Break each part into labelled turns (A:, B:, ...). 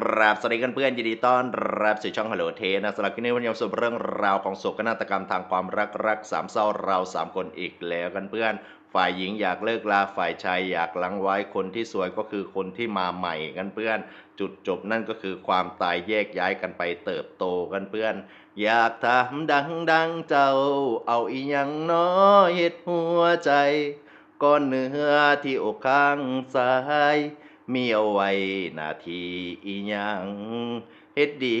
A: กราบสวัสดีกันเพื่อนยินดีต้อนรับสู่ช่องฮัลโหลเทนะสำหรับคลิปนี้วันนี้มาสู่เรื่องราวของโศกนาฏกรรมทางความรักรักสามเศร้าเราสามคนอีกแล้วกันเพื่อน ฝ่ายหญิงอยากเลิกลาฝ่ายชายอยากลังไว้คนที่สวยก็คือคนที่มาใหม่กันเพื่อน จุดจบนั่นก็คือความตายแยกย้ายกันไปเติบโตกันเพื่อน อยากทำดังดังเจ้า เอาอีหยังน้อเฮ็ดหัวใจก้อนเนื้อที่อกข้างซ้าย มีเอาไว้นาทีอีหยัง เฮ็ดดี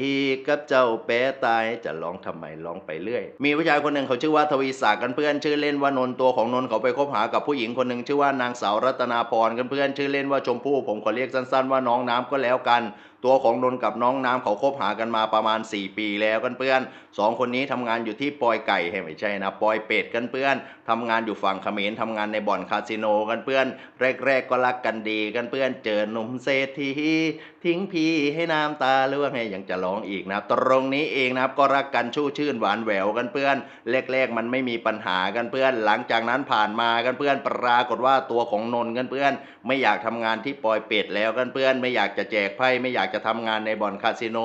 A: กับเจ้าแปรตายจะร้องทำไมร้องไปเรื่อย มีผู้ชายคนหนึ่งเขาชื่อว่าทวีศักดิ์กันเพื่อนชื่อเล่นว่านนตัวของนนเขาไปคบหากับผู้หญิงคนหนึ่งชื่อว่านางสาวรัตนาพรกันเพื่อนชื่อเล่นว่าชมพู่ผมขอเรียกสั้นๆว่าน้องน้ำก็แล้วกัน ตัวของนนกับน้องน้ำเขาคบหากันมาประมาณ 4 ปีแล้วกันเพื่อนสองคนนี้ทำงานอยู่ที่ปอยไก่ให้ไม่ใช่นะปอยเป็ดกันเพื่อนทำงานอยู่ฝั่งเขมรทำงานในบ่อนคาสิโนกันเพื่อน แรก ๆ ก็รักกันดีกันเพื่อนเจอหนุ่มเศรษฐีทิ้งพี่ให้น้ำตาล่วงให้ยังจะร้องอีกนะตรงนี้เองนะครับก็รักกันชู่ชื่นหวานแหววกันเพื่อนแรกๆ มันไม่มีปัญหากันเพื่อน หลังจากนั้นผ่านมากันเพื่อนปรากฏว่าตัวของนนท์กันเพื่อน ไม่อยากทำงานที่ปอยเป็ดแล้วกันเพื่อน ไม่อยากจะแจกไพ่ไม่อยากจะทำงานในบ่อนคาสิโน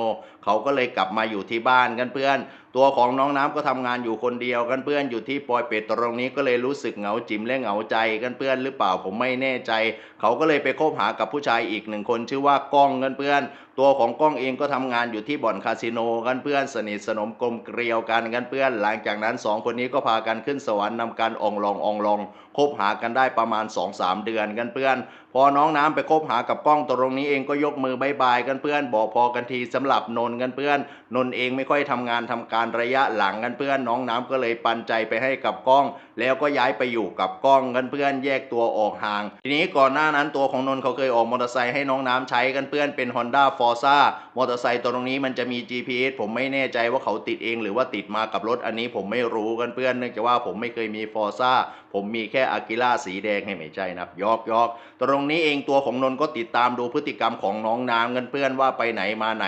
A: เขาก็เลยกลับมาอยู่ที่บ้านกันเพื่อน ตัวของน้องน้ำก็ทำงานอยู่คนเดียวกันเพื่อนอยู่ที่ปอยเป็ดตรงนี้ก็เลยรู้สึกเหงาจิ๋มและเหงาใจกันเพื่อนหรือเปล่าผมไม่แน่ใจ เขาก็เลยไปคบหากับผู้ชายอีกหนึ่งคนชื่อว่าก้องกันเพื่อนตัวของกล้องเองก็ทำงานอยู่ที่บ่อนคาสิโนกันเพื่อนสนิทสนมกลมเกลียวกันกันเพื่อนหลังจากนั้นสองคนนี้ก็พากันขึ้นสวรรค์นำการองลององลองคบหากันได้ประมาณ 2-3 เดือนกันเพื่อน พอน้องน้ำไปคบหากับกล้องตรงนี้เองก็ยกมือบายบายกันเพื่อนบอกพอกันทีสำหรับนนกันเพื่อน นนเองไม่ค่อยทำงานทำการระยะหลังกันเพื่อน น้องน้ำก็เลยปันใจไปให้กับกล้อง แล้วก็ย้ายไปอยู่กับกล้องกันเพื่อนแยกตัวออกห่าง ทีนี้ก่อนหน้านั้นตัวของนนเขาเคยออกมอเตอร์ไซค์ให้น้องน้ำใช้กันเพื่อนเป็น Honda f อร์ซ่ามอเตอร์ไซค์ตัวตรงนี้มันจะมี GPS ผมไม่แน่ใจว่าเขาติดเอง หรือว่าติดมากับรถอันนี้ผมไม่รู้กันเพื่อนเนื่องจากว่าผมไม่เคยมีฟอร์ซ่า ผมมีแค่อากิล่าสีแดงให้ไม่ใช่นะครับยอกยอกตรงนี้เองตัวของนนท์ก็ติดตามดูพฤติกรรมของน้องน้ำกันเพื่อนว่าไปไหนมาไหน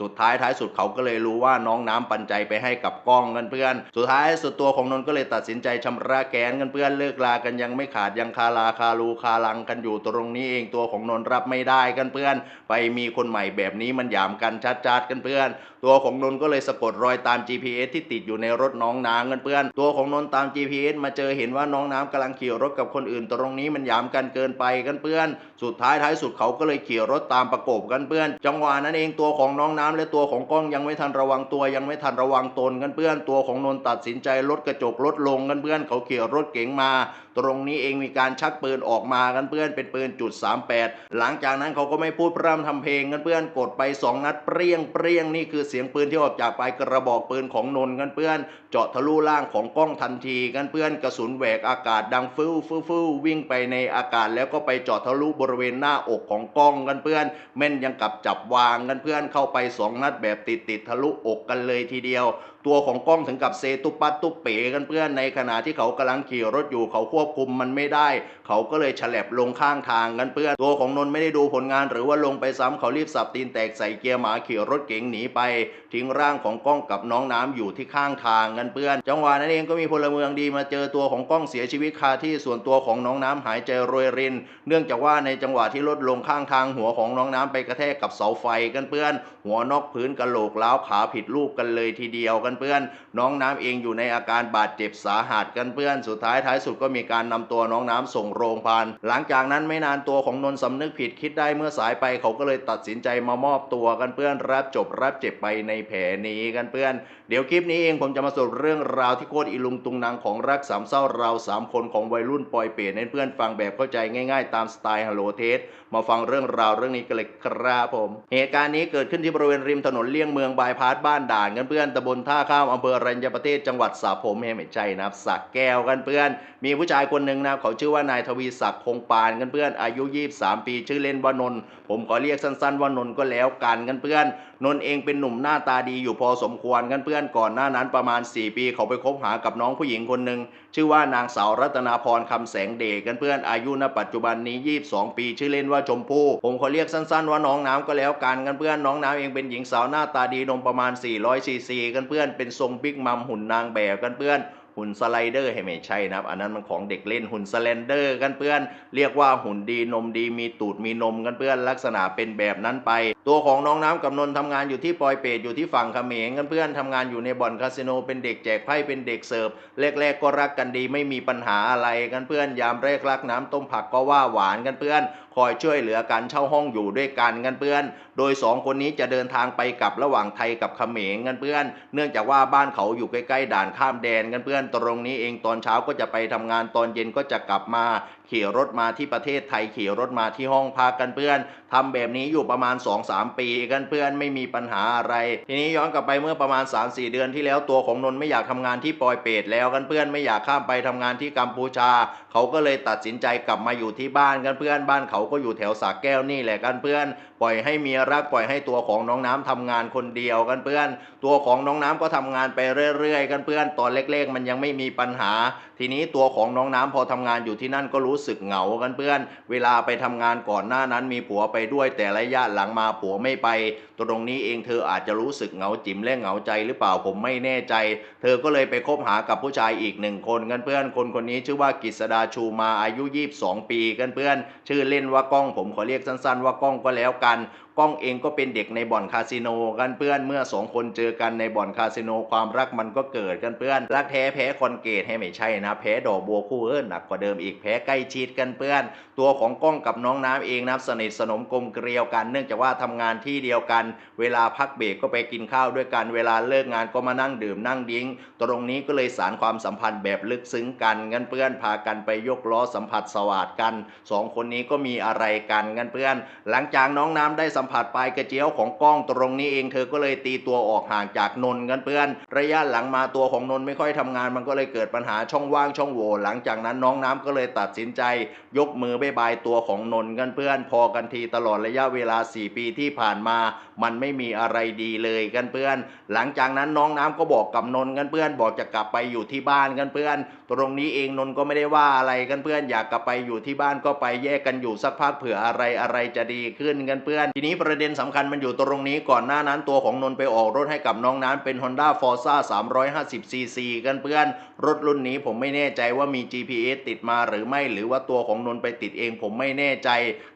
A: สุดท้ายท้ายสุดเขาก็เลยรู้ว่าน้องน้ำปันใจไปให้กับกล้องกันเพื่อน สุดท้ายสุดตัวของนนท์ก็เลยตัดสินใจชำระแค้นกันเพื่อนเลิกลากันยังไม่ขาดยังคาลาคารูคาลังกันอยู่ตรงนี้เองตัวของนนท์รับไม่ได้กันเพื่อน ไปมีคนใหม่แบบนี้มันหยามกันชัดๆกันเพื่อน ตัวของนนท์ก็เลยสะกดรอยตาม GPS ที่ติดอยู่ในรถน้องน้ำกันเพื่อน ตัวของนนท์ตาม GPS มาเจอเห็นว่าน้องน้ำกำลังขี่รถกับคนอื่น ตรงนี้มันหยามกันเกินไปกันเพื่อน สุดท้ายท้ายสุดเขาก็เลยขี่รถตามประกบกันเพื่อน จังหวะนั้นเองตัวของน้องน้ำและตัวของกล้องยังไม่ทันระวังตัวยังไม่ทันระวังตนกันเพื่อน ตัวของนนท์ตัดสินใจลดกระจกลดลงกันเพื่อน เขาขี่รถเก๋งมา ตรงนี้เองมีการชักปืนออกมากันเพื่อนเป็นปืนจุด38หลังจากนั้นเขาก็ไม่พูดพร่ำทำเพลงกันเพื่อนกดไป 2 นัดเปรี้ยงเปรี้ยงนี่คือเสียงปืนที่ออกจากปลายกระบอกปืนของนนท์กันเพื่อน เจาะทะลุล่างของกล้องทันทีกันเพื่อนกระสุนแหวกอาากาศดังฟิวฟิวฟิววิ่งไปในอากาศแล้วก็ไปเจาะทะลุบริเวณหน้าอกของกล้องกันเพื่อน แม่นยังกับจับวางกันเพื่อนเข้าไปสองนัดแบบติดติดทะลุอกกันเลยทีเดียว ตัวของกล้องถึงกับเซตุปัดตุเป๋กันเพื่อนในขณะที่เขากำลังขี่รถอยู่เขาควบคุมมันไม่ได้ เขาก็เลยฉลับลงข้างทางกันเพื่อนตัวของนนท์ไม่ได้ดูผลงาน หรือว่าลงไปซ้ำเขารีบสับตีนแตกใส่เกียร์หมาขี่รถเก๋งหนีไป ทิ้งร่างของก้องกับน้องน้ำอยู่ที่ข้างทางกันเพื่อน จังหวะนั้นเองก็มีพลเมืองดีมาเจอตัวของก้องเสียชีวิตคาที่ส่วนตัวของน้องน้ำหายใจโรยริน เนื่องจากว่าในจังหวะที่รถลงข้างทางหัวของน้องน้ำไปกระแทกกับเสาไฟกันเพื่อน หัวนอกพื้นกระโหลกล้าวขาผิดรูปกันเลยทีเดียวกันเพื่อน น้องน้ำเองอยู่ในอาการบาดเจ็บสาหัสกันเพื่อน สุดท้ายท้ายสุดก็มีการนำตัวน้องน้ำส่งโรงพยาบาลหลังจากนั้นไม่นานตัวของนนท์สำนึกผิดคิดได้เมื่อสายไปเขาก็เลยตัดสินใจมามอบตัวกันเพื่อนรับจบรับเจ็บไปในแผลนี้กันเพื่อน เดี๋ยวคลิปนี้เองผมจะมาสรุปเรื่องราวที่โคตรอีลุงตุงนางของรักสามเศร้าเราสามคนของวัยรุ่นปอยเปรตให้เพื่อนฟังแบบเข้าใจง่ายๆ ตามสไตล์ฮัลโหลเทสมาฟังเรื่องราวเรื่องนี้กันเลยครับผม เหตุการณ์นี้เกิดขึ้นที่บริเวณริมถนนเลี่ยงเมืองบายพาสบ้านด่านกันเพื่อนตำบลท่าข้ามอำเภอรัญญประเทศจังหวัดสระผมเฮไม่ใช่นะครับสักแก้วกันเพื่อน มีผู้ชายคนหนึ่งนะเขาชื่อว่านายทวีศักดิ์คงปานกันเพื่อนอายุ 23 ปี ชื่อเล่นว่านนท์ผมขอเรียกสั้นๆว่านนท์ก็แล้วกันกันเพื่อนนนท์เองเป็นหนุ่มหน้าตาดีอยู่พอสมควรกันเพื่อนก่อนหน้านั้นประมาณ 4 ปี เขาไปคบหากับน้องผู้หญิงคนหนึ่งชื่อว่านางสาวรัตนาพรคำแสงเดชกันเพื่อนอายุณปัจจุบันนี้ 22 ปี ชื่อเล่นว่าชมพู่ผมขอเรียกสั้นๆว่าน้องน้ำก็แล้วกันกันเพื่อนน้องน้ำเองเป็นหญิงสาวหน้าตาดีนมประมาณ400ซีซีกันเพื่อนเป็นทรงบิ๊กมัมหุ่นนางแบบกันเพื่อน หุ่นสไลเดอร์ให้ไม่ใช่นะครับ อันนั้นมันของเด็กเล่นหุ่นสแลนเดอร์กันเพื่อน เรียกว่าหุ่นดีนมดีมีตูดมีนมกันเพื่อนลักษณะเป็นแบบนั้นไป ตัวของน้องน้ำกับนนท์ทำงานอยู่ที่ปอยเปตอยู่ที่ฝั่งเขมรกันเพื่อนทำงานอยู่ในบ่อนคาสิโนเป็นเด็กแจกไพ่เป็นเด็กเสิร์ฟแรกๆก็รักกันดีไม่มีปัญหาอะไรกันเพื่อนยามแรกรักน้ำต้มผักก็ว่าหวานกันเพื่อน คอยช่วยเหลือกันเช่าห้องอยู่ด้วยกันเงินเพื่อน โดยสองคนนี้จะเดินทางไปกลับระหว่างไทยกับเขมรเงินเพื่อน เนื่องจากว่าบ้านเขาอยู่ใกล้ๆด่านข้ามแดนเงินเพื่อนตรงนี้เองตอนเช้าก็จะไปทำงานตอนเย็นก็จะกลับมาขี่รถมาที่ประเทศไทยขี่รถมาที่ห้องพักกันเพื่อนทำแบบนี้อยู่ประมาณ 2-3 ปีกันเพื่อนไม่มีปัญหาอะไร ทีนี้ย้อนกลับไปเมื่อประมาณ 3-4 เดือนที่แล้วตัวของนนท์ไม่อยากทำงานที่ปอยเปตแล้วกันเพื่อนไม่อยากข้ามไปทำงานที่กัมพูชา เขาก็เลยตัดสินใจกลับมาอยู่ที่บ้านกันเพื่อนบ้านเขาก็อยู่แถวสากแก้วนี่แหละกันเพื่อน ปล่อยให้เมียรักปล่อยให้ตัวของน้องน้ำทำงานคนเดียวกันเพื่อน ตัวของน้องน้ำก็ทำงานไปเรื่อยๆ กันเพื่อนตอนเล็กๆ มันยังไม่มีปัญหา ทีนี้ตัวของน้องน้ำพอทำงานอยู่ที่นั่นก็รู้สึกเหงากันเพื่อน เวลาไปทำงานก่อนหน้านั้นมีผัวไปไปด้วยแต่ระยะหลังมาผัวไม่ไป ตรงนี้เองเธออาจจะรู้สึกเหงาจิ๋มและเหงาใจหรือเปล่าผมไม่แน่ใจ เธอก็เลยไปคบหากับผู้ชายอีกหนึ่งคนกันเพื่อนคนคนนี้ชื่อว่ากฤษดาชูมาอายุ 22 ปีกันเพื่อน ชื่อเล่นว่าก้องผมขอเรียกสั้นๆ ว่าก้องก็แล้วกัน ก้องเองก็เป็นเด็กในบ่อนคาสิโนกันเพื่อนเมื่อสองคนเจอกันในบ่อนคาสิโนความรักมันก็เกิดกันเพื่อนรักแท้แพ้คอนเกตให้ไม่ใช่นะแพ้ดอกบัวคู่เอิ้นหนักกว่าเดิมอีกแพ้ใกล้ชิดกันเพื่อน ตัวของก้องกับน้องน้ำเองนะสนิทสนมกลมเกลียวกัน เนื่องจากว่าทำงานที่เดียวกัน เวลาพักเบรกก็ไปกินข้าวด้วยกันเวลาเลิกงานก็มานั่งดื่มนั่งดิ้ง ตรงนี้ก็เลยสารความสัมพันธ์แบบลึกซึ้งกันกันเพื่อนพากันไปยกล้อสัมผัสสวัสดกันสองคนนี้ก็มีอะไรกันกันเพื่อน หลังจากน้องน้ำได้สัมผัสปลายกระเจียวของกล้องตรงนี้เองเธอก็เลยตีตัวออกห่างจากนนท์กันเพื่อน ระยะหลังมาตัวของนนท์ไม่ค่อยทำงาน มันก็เลยเกิดปัญหาช่องว่างช่องโหว่หลังจากนั้นน้องน้ำก็เลยตัดสินใจ ยกมือบายบายตัวของนนท์กันเพื่อน พอกันทีตลอดระยะเวลา 4 ปีที่ผ่านมา มันไม่มีอะไรดีเลยกันเพื่อน หลังจากนั้นน้องน้ำก็บอกกับนนท์กันเพื่อน บอกจะกลับไปอยู่ที่บ้านกันเพื่อน ตรงนี้เองนนท์ก็ไม่ได้ว่าอะไรกันเพื่อน อยากกลับไปอยู่ที่บ้านก็ไปแยกกันอยู่สักพักเผื่ออะไรอะไรจะดีขึ้นกันเพื่อน ทีนี้ประเด็นสำคัญมันอยู่ตรงนี้ก่อนหน้านั้นตัวของนนไปออกรถให้กับน้องน้ำเป็น Honda Forza 350cc กันเพื่อนรถรุ่นนี้ผมไม่แน่ใจว่ามี GPS ติดมาหรือไม่หรือว่าตัวของนนไปติดเองผมไม่แน่ใจ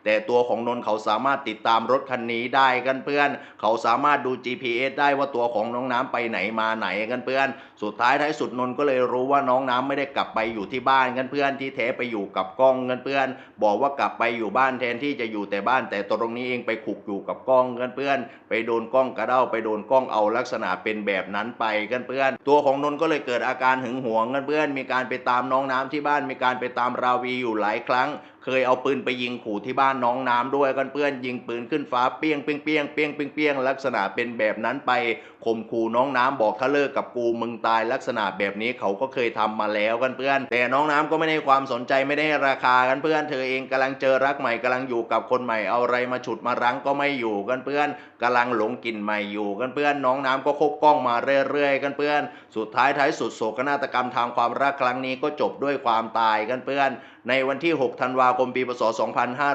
A: แต่ตัวของนนเขาสามารถติดตามรถคันนี้ได้กันเพื่อน เขาสามารถดู GPS ได้ว่าตัวของน้องน้ำไปไหนมาไหนกันเพื่อน สุดท้ายท้ายสุดนนก็เลยรู้ว่าน้องน้ำไม่ได้กลับไปอยู่ที่บ้านกันเพื่อนที่แท้ไปอยู่กับกล้องกันเพื่อน บอกว่ากลับไปอยู่บ้านแทนที่จะอยู่แต่บ้าน แต่ตรงนี้เองไปขุกอยู่กับกล้องกันเพื่อน ไปโดนกล้องกระเด้าไปโดนกล้องเอาลักษณะเป็นแบบนั้นไปกันเพื่อน ตัวของนนท์ก็เลยเกิดอาการหึงหวงกันเพื่อน มีการไปตามน้องน้ำที่บ้านมีการไปตามราวีอยู่หลายครั้งเคยเอาปืนไปยิงขู่ที่บ้านน้องน้ำด้วยกันเพื่อนยิงปืนขึ้นฟ้าเปี้ยงเปี้ยงเปี้ยงเปี้ยงเปี้ยงเปี้ยงลักษณะเป็นแบบนั้นไปข่มขู่น้องน้ำบอกถ้าเลิกกับกูมึงตายลักษณะแบบนี้เขาก็เคยทำมาแล้วกันเพื่อน แต่น้องน้ำก็ไม่ได้ความสนใจไม่ได้ราคากันเพื่อนเธอเองกำลังเจอรักใหม่กำลังอยู่กับคนใหม่เอาอะไรมาฉุดมารั้งก็ไม่อยู่กันเพื่อนกำลังหลงกลิ่นใหม่อยู่กันเพื่อน น้องน้ำก็คบกล้องมาเรื่อยๆกันเพื่อน สุดท้ายท้ายสุดโศกนาฏกรรมทางความรักครั้งนี้ก็จบด้วยความตายกันเพื่อนในวันที่ 6 ธันวาคม ปี พศ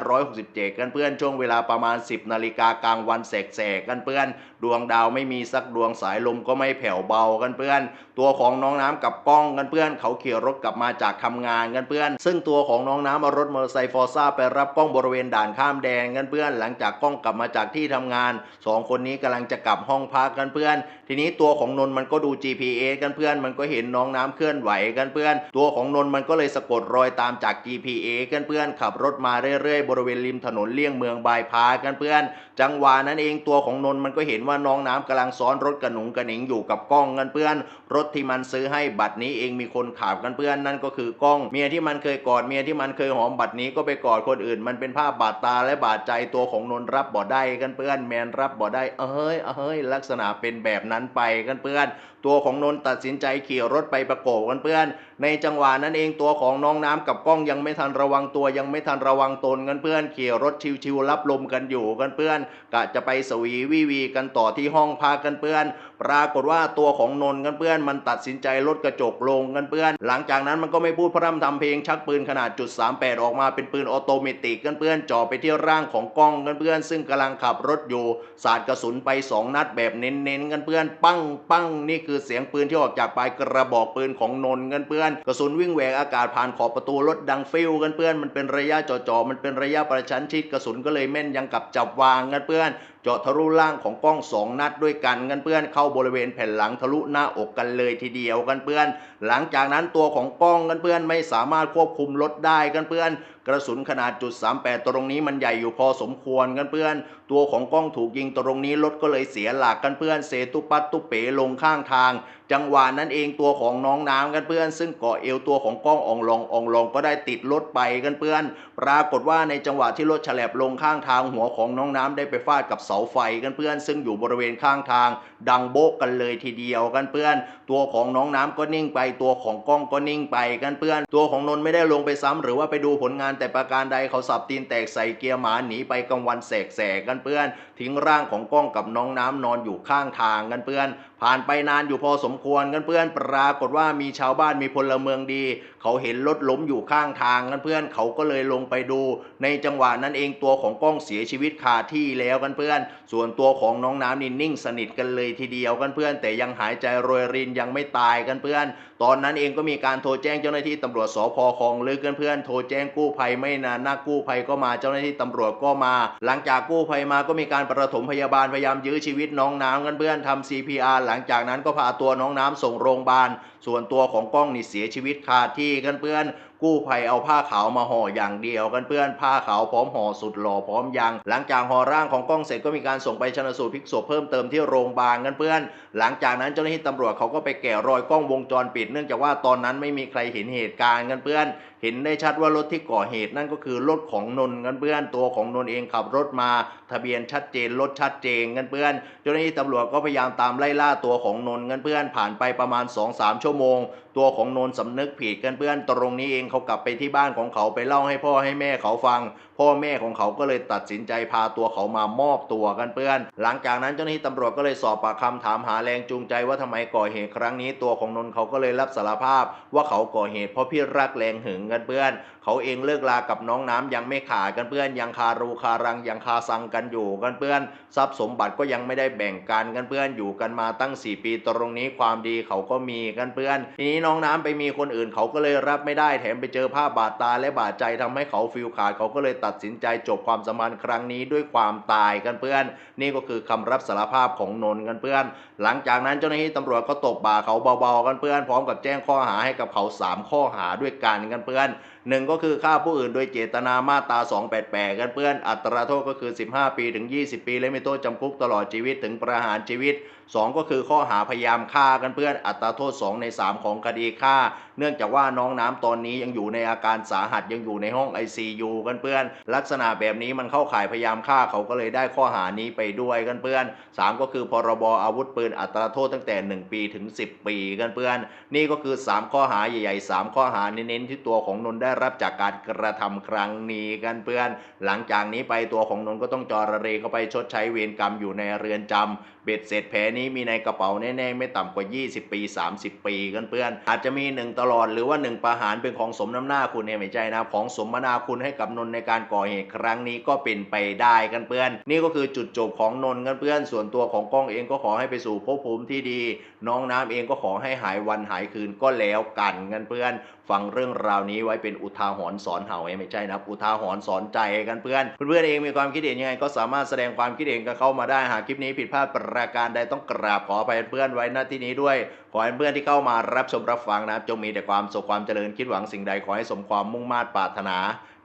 A: 2567 กันเพื่อนช่วงเวลาประมาณ 10 นาฬิกากลางวันแสกๆกันเพื่อน ดวงดาวไม่มีสักดวงสายลมก็ไม่แผ่วเบากันเพื่อน ตัวของน้องน้ำกับกล้องกันเพื่อนเขาขี่รถกลับมาจากทำงานกันเพื่อน ซึ่งตัวของน้องน้ำเอารถมอเตอร์ไซค์ฟอร์ซ่าไปรับกล้องบริเวณด่านข้ามแดนกันเพื่อน หลังจากกล้องกลับมาจากที่ทำงานสองคนนี้กำลังจะกลับห้องพักกันเพื่อน ทีนี้ตัวของนนท์มันก็ดู GPS กันเพื่อน มันก็เห็นน้องน้ำเคลื่อนไหวกันเพื่อน ตัวของนนท์มันก็เลยสะกดรอยตามจาก GPS กันเพื่อน ขับรถมาเรื่อยๆ บริเวณริมถนนเลี่ยงเมืองบายพากันเพื่อน จังหวะนั้นเองตัวของนนท์มันก็เห็นว่าน้องน้ำกำลังซ้อนรถกระหนุงกระหนิงอยู่กับกล้องกันเพื่อน รถที่มันซื้อให้บัตรนี้เองมีคนขับกันเพื่อนนั่นก็คือกล้องเมียที่มันเคยกอดเมียที่มันเคยหอมบัตรนี้ก็ไปกอดคนอื่น มันเป็นภาพบาดตาและบาดใจตัวของนนรับบ่ได้กันเพื่อนแมนรับบ่ได้เอ้ยเอ้ยลักษณะเป็นแบบนั้นไปกันเพื่อน ตัวของนนท์ตัดสินใจขี่รถไปประกบกันเพื่อน ในจังหวะนั้นเองตัวของน้องน้ำกับกล้องยังไม่ทันระวังตัวยังไม่ทันระวังตนกันเพื่อนขี่รถชิวๆรับลมกันอยู่กันเพื่อนกะจะไปสวีวีวีกันต่อที่ห้องพักกันเพื่อน ปรากฏว่าตัวของนนท์กันเพื่อน มันตัดสินใจลดกระจกลงกันเพื่อน หลังจากนั้นมันก็ไม่พูดพร่ำทำเพลงชักปืนขนาดจุด38ออกมาเป็นปืนออโตเมติกกันเพื่อนจ่อไปที่ร่างของกล้องกันเพื่อน ซึ่งกำลังขับรถอยู่สาดกระสุนไปสองนัดแบบเน้นๆกันเพื่อน ปั้งปั้งนี่คือือเสียงปืนที่ออกจากปลายกระบอกปืนของนนท์กันเพื่อน กระสุนวิ่งแหวกอากาศผ่านขอบประตูรถดังฟิวกันเพื่อน มันเป็นระยะจ่อๆมันเป็นระยะประชันชิดกระสุนก็เลยแม่นยังกับจับวางกันเพื่อน เจาะทะลุล่างของกล้องสองนัดด้วยกันกันเพื่อนเข้าบริเวณแผ่นหลังทะลุหน้าอกกันเลยทีเดียวกันเพื่อน หลังจากนั้นตัวของกล้องกันเพื่อนไม่สามารถควบคุมรถได้กันเพื่อน กระสุนขนาดจุด38 ตรงนี้มันใหญ่อยู่พอสมควรกันเพื่อน ตัวของกล้องถูกยิงตรงนี้รถก็เลยเสียหลักกันเพื่อนเซตุปัตตุเป๋ลงข้างทางจังหวะนั้นเองตัวของน้องน้ำกันเพื่อน ซึ่งเกาะเอวตัวของกล้องอองลองอองลองก็ได้ติดรถไปกันเพื่อน ปรากฏว่าในจังหวะที่รถฉลบลงข้างทางหัวของน้องน้ำได้ไปฟาดกับเสาไฟกันเพื่อน ซึ่งอยู่บริเวณข้างทาง ดังโบกกันเลยทีเดียวกันเพื่อน ตัวของน้องน้ำก็นิ่งไป ตัวของกล้องก็นิ่งไปกันเพื่อน ตัวของนนท์ไม่ได้ลงไปซ้ำหรือว่าไปดูผลงานแต่ประการใดเขาสับตีนแตกใส่เกียร์หมาหนีไปกลางวันแสกๆกันเพื่อน ทิ้งร่างของกล้องกับน้องน้ำนอนอยู่ข้างทางกันเพื่อน ผ่านไปนานอยู่พอสมควรกันเพื่อนปรากฏว่ามีชาวบ้านมีพลเมืองดี เขาเห็นรถล้มอยู่ข้างทางกันเพื่อนเขาก็เลยลงไปดู ในจังหวะนั้นเองตัวของกล้องเสียชีวิตคาที่แล้วกันเพื่อน ส่วนตัวของน้องน้ำนี่นิ่งสนิทกันเลยทีเดียวกันเพื่อน แต่ยังหายใจโรยรินยังไม่ตายกันเพื่อน ตอนนั้นเองก็มีการโทรแจ้งเจ้าหน้าที่ตำรวจสพคลองลึกกันเพื่อนโทรแจ้งกู้ภัยไม่นานนักกู้ภัยก็มาเจ้าหน้าที่ตำรวจก็มา หลังจากกู้ภัยมาก็มีการประถมพยาบาลพยายามยื้อชีวิตน้องน้ำกันเพื่อนทำ CPR หลังจากนั้นก็พาตัวน้องน้ำส่งโรงพยาบาลส่วนตัวของกล้องนี่เสียชีวิตคาที่กันเพื่อน กู้ภัยเอาผ้าขาวมาห่ออย่างเดียวกันเพื่อนผ้าขาวพร้อมห่อสุดหล่อพร้อมยัง หลังจากห่อร่างของกล้องเสร็จก็มีการส่งไปชนสูตรพลิกศพเพิ่มเติมที่โรงพยาบาลกันเพื่อน หลังจากนั้นเจ้าหน้าที่ตำรวจเขาก็ไปแกะรอยกล้องวงจรปิด เนื่องจากว่าตอนนั้นไม่มีใครเห็นเหตุการณ์กันเพื่อน เห็นได้ชัดว่ารถที่ก่อเหตุนั่นก็คือรถของนนท์กันเพื่อนตัวของนนท์เองขับรถมา ทะเบียนชัดเจนรถชัดเจนกันเพื่อน เจ้าหน้าที่ตำรวจก็พยายามตามไล่ล่าตัวของนนท์กันเพื่อนผ่านไปประมาณ 2-3 ชั่วโมง ตัวของนนท์สำนึกผิดกันเพื่อนตรงนี้เองเขากลับไปที่บ้านของเขาไปเล่าให้พ่อให้แม่เขาฟัง พ่อแม่ของเขาก็เลยตัดสินใจพาตัวเขามามอบตัวกันเพื่อน หลังจากนั้นเจ้าหน้าที่ตำรวจก็เลยสอบปากคำถามหาแรงจูงใจว่าทำไมก่อเหตุครั้งนี้ตัวของนนท์เขาก็เลยรับสารภาพ ว่าเขาก่อเหตุเพราะพี่รักแรงหึงกันเพื่อน เขาเองเลิกลากับน้องน้ำยังไม่ขาดกันเพื่อน ยังคารูคารังยังคาซังกันอยู่กันเพื่อน ทรัพย์สมบัติก็ยังไม่ได้แบ่งกันกันเพื่อนอยู่กันมาตั้ง 4 ปีตรงนี้ความดีเขาก็มีกันเพื่อนทีนี้น้องน้ำไปมีคนอื่นเขาก็เลยรับไม่ได้แถมไปเจอภาพบาดตาและบาดใจทำให้เขาฟิลขาดเขาก็เลยตัดสินใจจบความสัมพันธ์ครั้งนี้ด้วยความตายกันเพื่อน นี่ก็คือคำรับสารภาพของนนท์กันเพื่อน หลังจากนั้นเจ้าหน้าที่ตำรวจก็ตบบ่าเขาเบาๆกันเพื่อน พร้อมกับแจ้งข้อหาให้กับเขา 3 ข้อหาด้วยกันกันเพื่อน หนึ่งก็คือฆ่าผู้อื่นโดยเจตนามาตรา288 กันเพื่อนอัตราโทษก็คือ 15 ปีถึง 20 ปี และมีโทษจำคุกตลอดชีวิตถึงประหารชีวิต 2 ก็คือข้อหาพยายามฆ่ากันเพื่อนอัตราโทษ 2 ใน 3 ของคดีฆ่า เนื่องจากว่าน้องน้ำตอนนี้ยังอยู่ในอาการสาหัสยังอยู่ในห้อง ICU กันเพื่อน ลักษณะแบบนี้มันเข้าข่ายพยายามฆ่าเขาก็เลยได้ข้อหานี้ไปด้วยกันเพื่อน 3 ก็คือพรบอาวุธปืนอัตราโทษตั้งแต่ 1 ปีถึง 10 ปีกันเพื่อน นี่ก็คือ 3 ข้อหาใหญ่ ๆ 3 ข้อหาเน้นๆที่ตัวของนนท์ได้รับจากการกระทำครั้งนี้กันเพื่อน หลังจากนี้ไปตัวของนนท์ก็ต้องจอระเรเข้าไปชดใช้เวรกรรมอยู่ในเรือนจำเบ็ดเสร็จแผลนี้มีในกระเป๋าแน่ๆไม่ต่ำกว่า 20 ปี 30 ปีกันเพื่อน อาจจะมี 1 ตลอดหรือว่า 1 ประหารเป็นของสมน้ำหน้าคุณเนี่ยไม่ใช่นะของสมนาคุณให้กับนนท์ในการก่อเหตุครั้งนี้ก็เป็นไปได้กันเพื่อน นี่ก็คือจุดจบของนนท์กันเพื่อน ส่วนตัวของกล้องเองก็ขอให้ไปสู่ภพภูมิที่ดี น้องน้ำเองก็ขอให้หายวันหายคืนก็แล้วกันกันเพื่อน ฟังเรื่องราวนี้ไว้เป็นอุทาหรณ์สอนเห่าไม่ใช่นะครับ อุทาหรณ์สอนใจกันเพื่อนเพื่อนเองมีความคิดเห็นยังไง ก็สามารถแสดงความคิดเห็นกันเข้ามาได้หากคลิปนี้ผิดพลาดประการใดต้องกราบขออภัยเพื่อนไว้ณที่นี้ด้วย ขอให้เพื่อนที่เข้ามารับชมรับฟังนะครับจงมีแต่ความสุขความเจริญคิดหวังสิ่งใดขอให้สมความมุ่งมา่ปรารถนา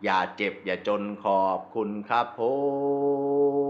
A: อย่าเจ็บอย่าจนขอบคุณครับผม